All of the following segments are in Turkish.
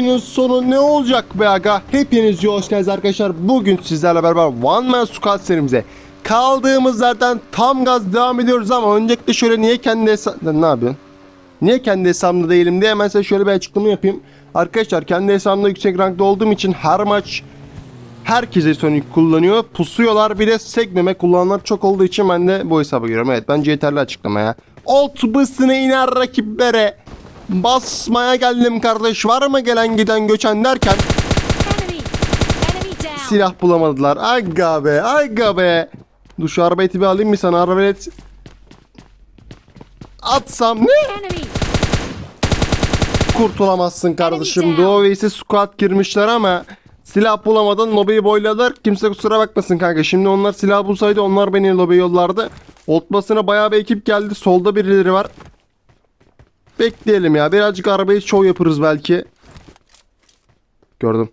oyunun sonu ne olacak be aga? Hepiniz hoş geldiniz arkadaşlar. Bugün sizlerle beraber One Man Squad serimize kaldığımız yerden tam gaz devam ediyoruz ama öncelikle şöyle niye kendi hesap... Ne yapıyorsun? Niye kendi hesabımda değilim diye hemen size şöyle bir açıklama yapayım. Arkadaşlar kendi hesabımda yüksek rankta olduğum için her maç herkese Sonic kullanıyor. Pusuyorlar bir de sekmeme kullananlar çok olduğu için ben de bu hesabı giriyorum. Evet bence yeterli açıklama ya. Alt bısına iner rakiplere. Basmaya geldim kardeş. Var mı gelen giden göçen derken silah bulamadılar. Aga be aga be. Dur şu arbaleti bir alayım mı sana arbalet? Atsam ne? Kurtulamazsın kardeşim. Doğu Veysi squad girmişler ama silah bulamadan lobiyi boyladılar. Kimse kusura bakmasın kanka. Şimdi onlar silah bulsaydı onlar beni lobiye yollardı. Oltmasına bayağı bir ekip geldi. Solda birileri var. Bekleyelim ya. Birazcık arabayı show yaparız belki. Gördüm.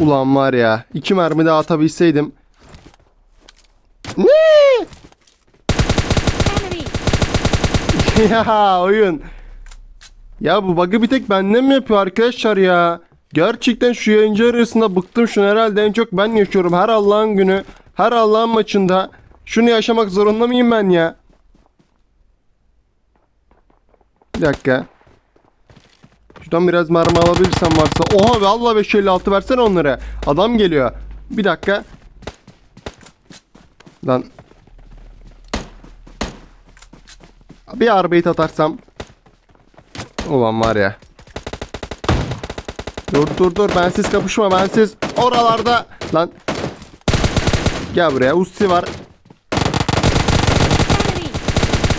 Ulan var ya. iki mermi daha atabilseydim. Ne? Ya oyun. Ya bu bug'ı bir tek benden mi yapıyor arkadaşlar ya? Gerçekten şu yayıncı arasında bıktım şunu herhalde en çok ben yaşıyorum. Her Allah'ın günü, her Allah'ın maçında. Şunu yaşamak zorunda mıyım ben ya? Bir dakika. Şuradan biraz mermi alabilirsem varsa. Oha vallahi 556 versene onlara. Adam geliyor. Bir dakika. Lan Bir arbeit atarsam. Ulan var ya. Dur dur dur bensiz kapışma bensiz. Oralarda. Lan. Gel buraya Usti var.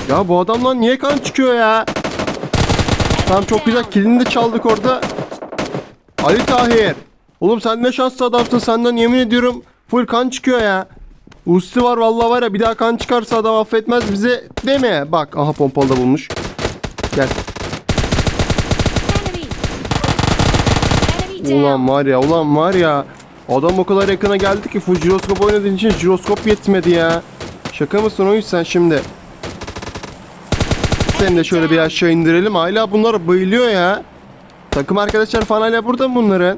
Ya bu adamdan niye kan çıkıyor ya? Tamam çok güzel kilini de çaldık orada. Ali Tahir. Oğlum sen ne şanslı adamsın senden yemin ediyorum full kan çıkıyor ya. Usti var vallahi var ya bir daha kan çıkarsa adam affetmez bize deme. Bak aha pompalı da bulmuş. Gel. Ulan var ya ulan var ya. Adam o kadar yakına geldi ki full jiroskop oynadığın için jiroskop yetmedi ya. Şaka mısın oyun sen şimdi? Seni de şöyle bir aşağı indirelim. Hala bunlar bayılıyor ya. Takım arkadaşlar falan hala burada mı bunların?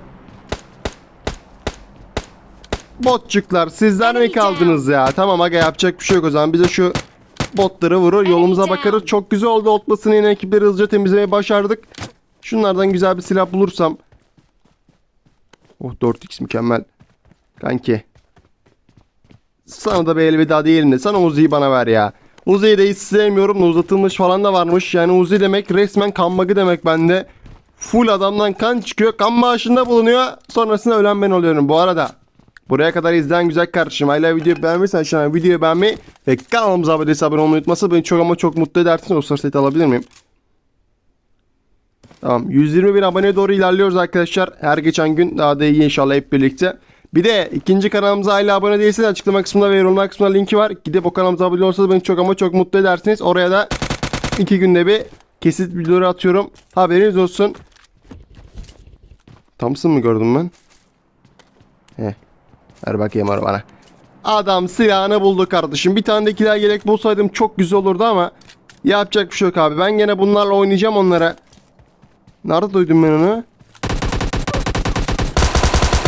Botçuklar sizler mi kaldınız ya? Tamam aga yapacak bir şey yok o zaman. Bize şu botları vurur. Yolumuza bakarız. Çok güzel oldu. Otlasını yine ekipleri hızlıca temizlemeyi başardık. Şunlardan güzel bir silah bulursam. Oh 4x mükemmel. Kanki. Sana da bir elveda diyelim de sana Uzi'yi bana ver ya. Uzi'yi de hiç sevmiyorum da uzatılmış falan da varmış. Yani Uzi demek resmen kan bagı demek bende. Full adamdan kan çıkıyor. Kan bağışında bulunuyor. Sonrasında ölen ben oluyorum. Bu arada buraya kadar izleyen güzel kardeşim. Hala videoyu beğenmişsen aşağıdan videoyu beğenmeyi ve kanalımıza abone değilse olmayı unutmasın. Beni çok ama çok mutlu edersiniz. O seti alabilir miyim? Tamam 120 bin aboneye doğru ilerliyoruz arkadaşlar. Her geçen gün daha da iyi inşallah hep birlikte. Bir de ikinci kanalımıza hala abone değilseniz açıklama kısmında ve yorumlar kısmında linki var. Gidip o kanalımıza abone olursanız beni çok ama çok mutlu edersiniz. Oraya da iki günde bir kesit videoları atıyorum. Haberiniz olsun. Thompson mı gördüm ben? Heh. Ver bakayım onu bana. Adam silahını buldu kardeşim. Bir tane de ikiler yelek bulsaydım çok güzel olurdu ama yapacak bir şey yok abi. Ben gene bunlarla oynayacağım onlara. Nerede duydum ben onu?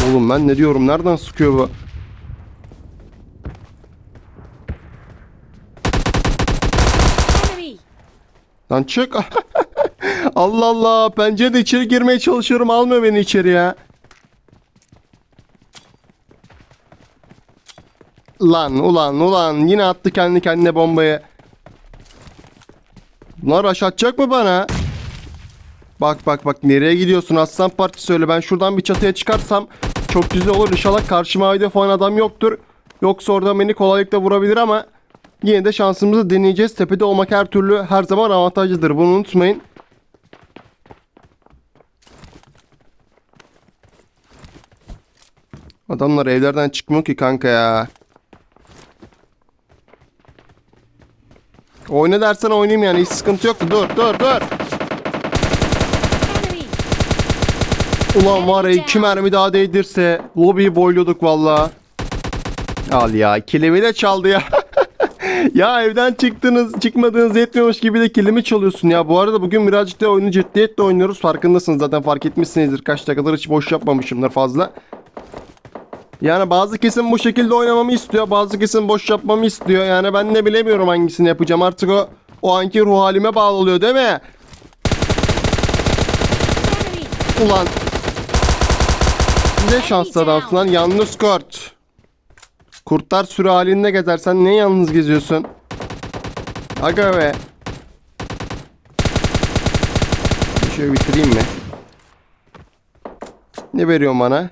Oğlum ben ne diyorum? Nereden sıkıyor bu? Lan çık. Allah Allah. Pencerede içeri girmeye çalışıyorum. Almıyor beni içeri ya. Lan ulan ulan. Yine attı kendi kendine bombayı. Bunlar aşağı atacak mı bana? Bak bak bak nereye gidiyorsun aslan partisi öyle ben şuradan bir çatıya çıkarsam çok güzel olur inşallah karşıma ayda falan adam yoktur. Yoksa orada beni kolaylıkla vurabilir ama yine de şansımızı deneyeceğiz. Tepede olmak her türlü her zaman avantajlıdır bunu unutmayın. Adamlar evlerden çıkmıyor ki kanka ya. Oyna dersen oynayayım yani hiç sıkıntı yok. Dur dur dur. Ulan var ya iki mermi daha değdirse lobiyi boyluyorduk valla. Al ya kilimi de çaldı ya. ya evden çıktınız çıkmadığınız yetmiyormuş gibi de kilimi çalıyorsun ya. Bu arada bugün birazcık da oyunu ciddiyetle oynuyoruz. Farkındasınız zaten fark etmişsinizdir. Kaç dakikadır hiç boş yapmamışımdır fazla. Yani bazı kesim bu şekilde oynamamı istiyor. Bazı kesim boş yapmamı istiyor. Yani ben de bilemiyorum hangisini yapacağım. Artık o o anki ruh halime bağlı oluyor değil mi? Ulan. Ne şanslı adamsın lan. Yalnız kurt. Kurtlar sürü halinde gezersen ne yalnız geziyorsun? Aga be. Şöyle bitireyim mi? Ne veriyorsun bana?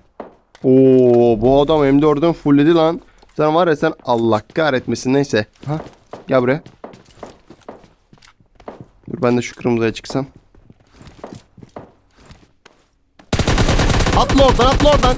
Oo bu adam M4'ün fullledi lan. Sen var ya sen Allah kahretmesin neyse. Ha? Gel buraya. Dur ben de şu kırmızıya çıksam. Atla oradan atla oradan.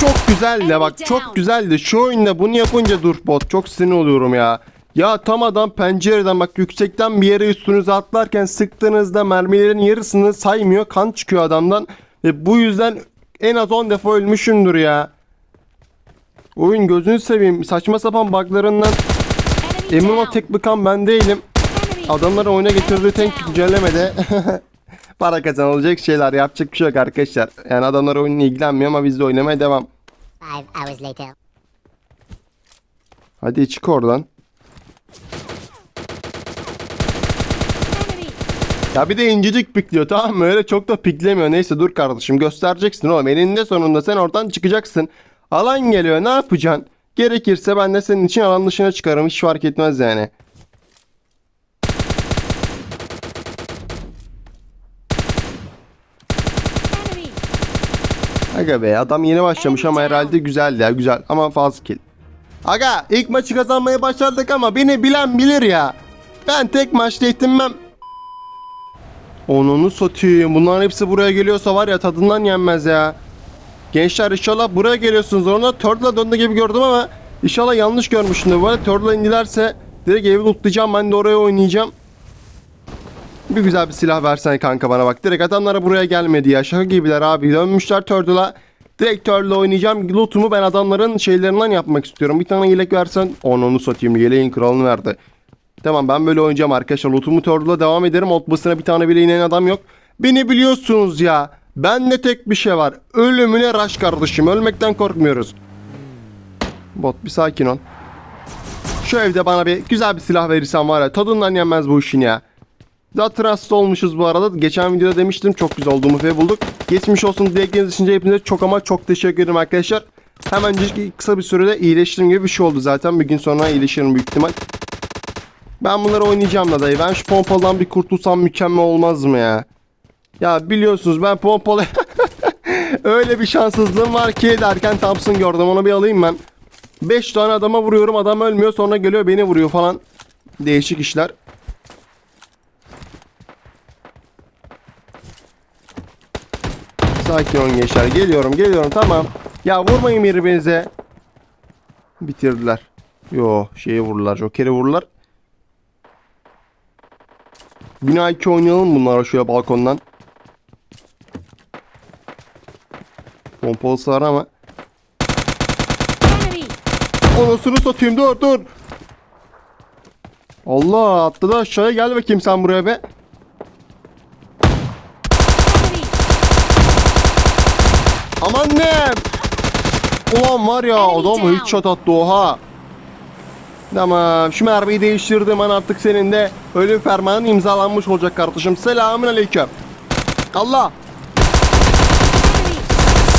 Çok güzeldi bak çok güzeldi. Şu oyunda bunu yapınca dur bot çok sinir oluyorum ya. Ya tam adam pencereden bak yüksekten bir yere üstünüze atlarken sıktığınızda mermilerin yarısını saymıyor. Kan çıkıyor adamdan. Ve bu yüzden en az 10 defa ölmüşümdür ya. Oyun gözünü seveyim. Saçma sapan buglarından emin ol tek bıkan ben değilim. Enemy! Adamları oyuna getirdiği tek güncellemede para kazanılacak şeyler yapacak bir şey yok arkadaşlar. Yani adamlar oyunla ilgilenmiyor ama biz de oynamaya devam. Hadi çık oradan. Ya bir de incecik pikliyor tamam mı? Öyle çok da piklemiyor. Neyse dur kardeşim göstereceksin oğlum. Eninde sonunda sen oradan çıkacaksın. Alan geliyor ne yapacaksın? Gerekirse ben de senin için alan dışına çıkarım. Hiç fark etmez yani. Aga be adam yeni başlamış ama herhalde güzel ya güzel ama fazla kill. Aga ilk maçı kazanmaya başardık ama beni bilen bilir ya. Ben tek maçta yetinmem. Onunu satayım. Bunların hepsi buraya geliyorsa var ya tadından yenmez ya. Gençler inşallah buraya geliyorsunuz. Ona Turtle'a döndü gibi gördüm ama inşallah yanlış görmüşsündür. Böyle Turtle'a indilerse direkt evi lootlayacağım. Ben de oraya oynayacağım. Bir güzel bir silah versen kanka bana bak. Direkt adamlara buraya gelmedi ya. Şaka gibiler abi. Dönmüşler Turtle'a. Direkt Turtle'la oynayacağım. Lootumu ben adamların şeylerinden yapmak istiyorum. Bir tane yelek versen. Onu onu satayım. Yeleğin kralını verdi. Tamam ben böyle oynayacağım arkadaşlar. Lootumu Turtle'la devam ederim. Otbasına bir tane bile inen adam yok. Beni biliyorsunuz ya. Bende tek bir şey var. Ölümüne raş kardeşim. Ölmekten korkmuyoruz. Bot bir sakin ol. Şu evde bana bir güzel bir silah verirsen var ya tadından yenmez bu işin ya. Zaten hasta olmuşuz bu arada. Geçen videoda demiştim çok güzel olduğumu ve bulduk. Geçmiş olsun dilekleriniz için hepinize çok ama çok teşekkür ederim arkadaşlar. Hemencik kısa bir sürede iyileştiğim gibi bir şey oldu zaten. Bir gün sonra iyileşirim büyük ihtimal. Ben bunları oynayacağım da dayı. Ben şu pompalıdan bir kurtulsam mükemmel olmaz mı ya? Ya biliyorsunuz ben pompalı... Öyle bir şanssızlığım var ki derken Thompson gördüm onu bir alayım ben. 5 tane adama vuruyorum adam ölmüyor sonra geliyor beni vuruyor falan. Değişik işler. Sakin olun gençler. Geliyorum geliyorum tamam. Ya vurmayın birbirinize. Bitirdiler. Yo şeyi vururlar. Joker'i vururlar. Bina 2 oynayalım bunlara şöyle balkondan. Pompalısı var ama. Anasını satayım dur dur. Allah atladı aşağıya gel bakayım sen buraya be. Aman ne? Ulan var ya adam down. headshot attı oha. Tamam şu mermiyi değiştirdim ben artık senin de ölüm fermanın imzalanmış olacak kardeşim. Selamun aleyküm. Allah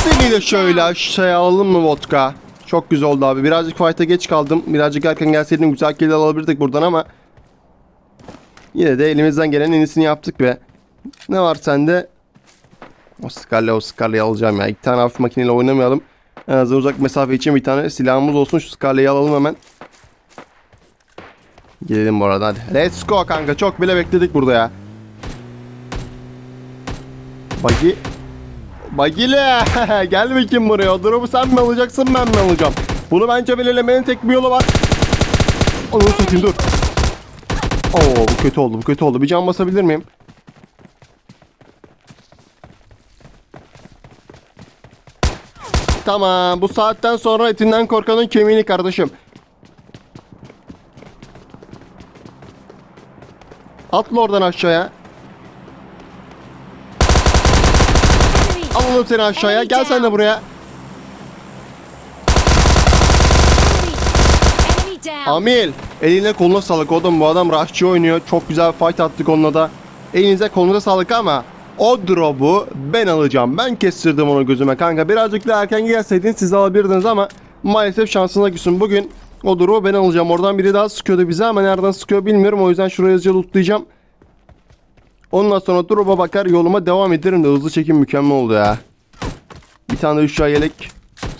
seni de şöyle aşağıya alalım mı vodka? Çok güzel oldu abi. Birazcık fight'a geç kaldım. Birazcık erken gelseydim güzel kill alabilirdik buradan ama yine de elimizden gelen en iyisini yaptık be. Ne var sende? O Scarlet o Scarlet'i alacağım ya. İki tane hafif makineyle oynamayalım. En azından uzak mesafe için bir tane silahımız olsun. Şu Scarlet'i alalım hemen. Gelelim bu arada hadi. Let's go kanka. Çok bile bekledik burada ya. Buggy. Bagile gel bakayım buraya. O drop'u sen mi alacaksın ben mi alacağım? Bunu bence belirlemenin tek bir yolu var. Onu satayım dur. Oo bu kötü oldu bu kötü oldu. Bir can basabilir miyim? Tamam bu saatten sonra etinden korkanın kemiğini kardeşim. Atla oradan aşağıya. Alalım seni aşağıya. Gel sen de buraya. Amil. Eline koluna sağlık oğlum. Bu adam raşçı oynuyor. Çok güzel fight attık onunla da. Elinize kolunuza sağlık ama o drop'u ben alacağım. Ben kestirdim onu gözüme kanka. Birazcık daha erken gelseydin siz alabilirdiniz ama maalesef şansına küsün. Bugün o drop'u ben alacağım. Oradan biri daha sıkıyordu bize ama nereden sıkıyor bilmiyorum. O yüzden şuraya hızlıca lootlayacağım. Ondan sonra drop'a bakar yoluma devam ederim de hızlı çekim mükemmel oldu ya. Bir tane de 3 yelek.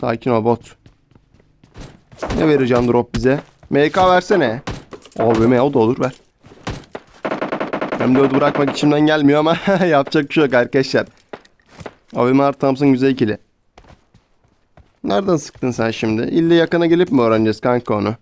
Sakin ol bot. Ne vereceğim drop bize? MK versene. AVM o da olur ver. Hem de ödü bırakmak içimden gelmiyor ama yapacak bir şey yok arkadaşlar. AVM artı Thompson güzel ikili. Nereden sıktın sen şimdi? İlle yakına gelip mi öğreneceğiz kanka onu?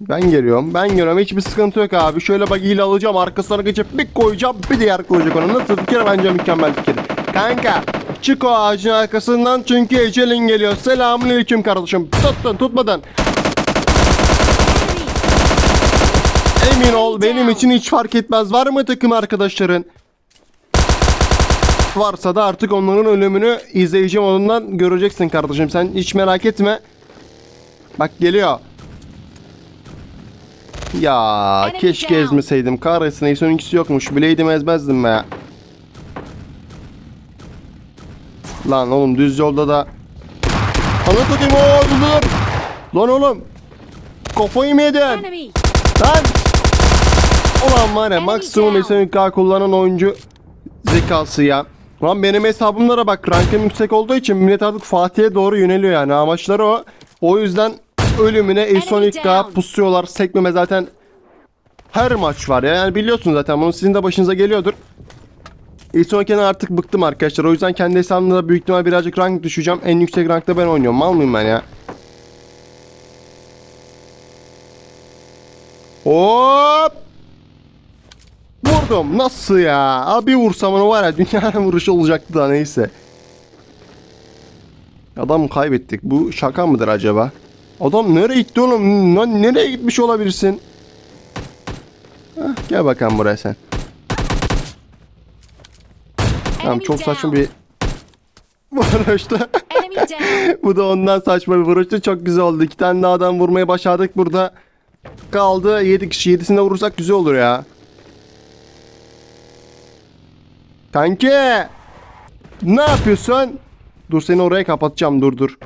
Ben geliyorum. Ben geliyorum. Hiçbir sıkıntı yok abi. Şöyle bak ile alacağım. Arkasına geçip bir koyacağım. Bir diğer koyacak onu. Nasıl fikir? Bence mükemmel fikir. Kanka. Çık o ağacın arkasından çünkü ecelin geliyor. Selamünaleyküm kardeşim. Tuttun tutmadın. Enemy. Emin ol benim için hiç fark etmez. Var mı takım arkadaşların? Varsa da artık onların ölümünü izleyeceğim ondan göreceksin kardeşim. Sen hiç merak etme. Bak geliyor. Ya keşke ezmeseydim. Kahretsin ikisi yokmuş. Bileydim ezmezdim be. Lan oğlum düz yolda da Anı satayım oğlum. Lan oğlum. Kafayı mı yedin? Lan! Ulan var ya maksimum. SMK kullanan oyuncu zekası ya. Lan benim hesabımlara bak rankım yüksek olduğu için millet artık Fatih'e doğru yöneliyor yani amaçları o. O yüzden ölümüne Esonic'a pusuyorlar. Sekmeme zaten her maç var ya. Yani biliyorsunuz zaten bunu sizin de başınıza geliyordur. Esonic'den artık bıktım arkadaşlar. O yüzden kendi hesabımda da büyük ihtimal birazcık rank düşeceğim. En yüksek rankta ben oynuyorum. Mal mıyım ben ya? Hop! Vurdum. Nasıl ya? Abi vursam onu var ya dünyanın vuruşu olacaktı da neyse. Adam kaybettik. Bu şaka mıdır acaba? Adam nereye gitti oğlum? Lan nereye gitmiş olabilirsin? Hah, gel bakalım buraya sen. Tamam çok saçma bir vuruştu. Bu da ondan saçma bir vuruştu. Çok güzel oldu. İki tane daha adam vurmayı başardık burada. Kaldı 7 kişi. 7'sini de vurursak güzel olur ya. Kanki. Ne yapıyorsun? Dur seni oraya kapatacağım. Dur dur.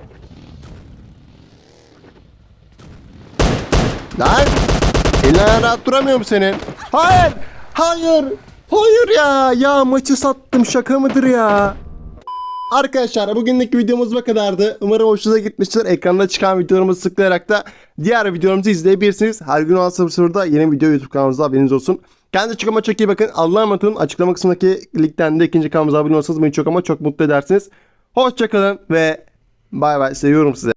Lan. Elin ayağın rahat duramıyor mu senin? Hayır. Hayır. Hayır ya. Ya maçı sattım. Şaka mıdır ya? Arkadaşlar bugünlük videomuz bu kadardı. Umarım hoşunuza gitmiştir. Ekranda çıkan videolarımızı tıklayarak da diğer videolarımızı izleyebilirsiniz. Her gün 16.00'da yeni video YouTube kanalımızda haberiniz olsun. Kendinize çok ama çok iyi bakın. Allah'a emanet olun. Açıklama kısmındaki linkten de ikinci kanalımıza abone olursanız beni çok ama çok mutlu edersiniz. Hoşçakalın ve bay bay. Seviyorum sizi.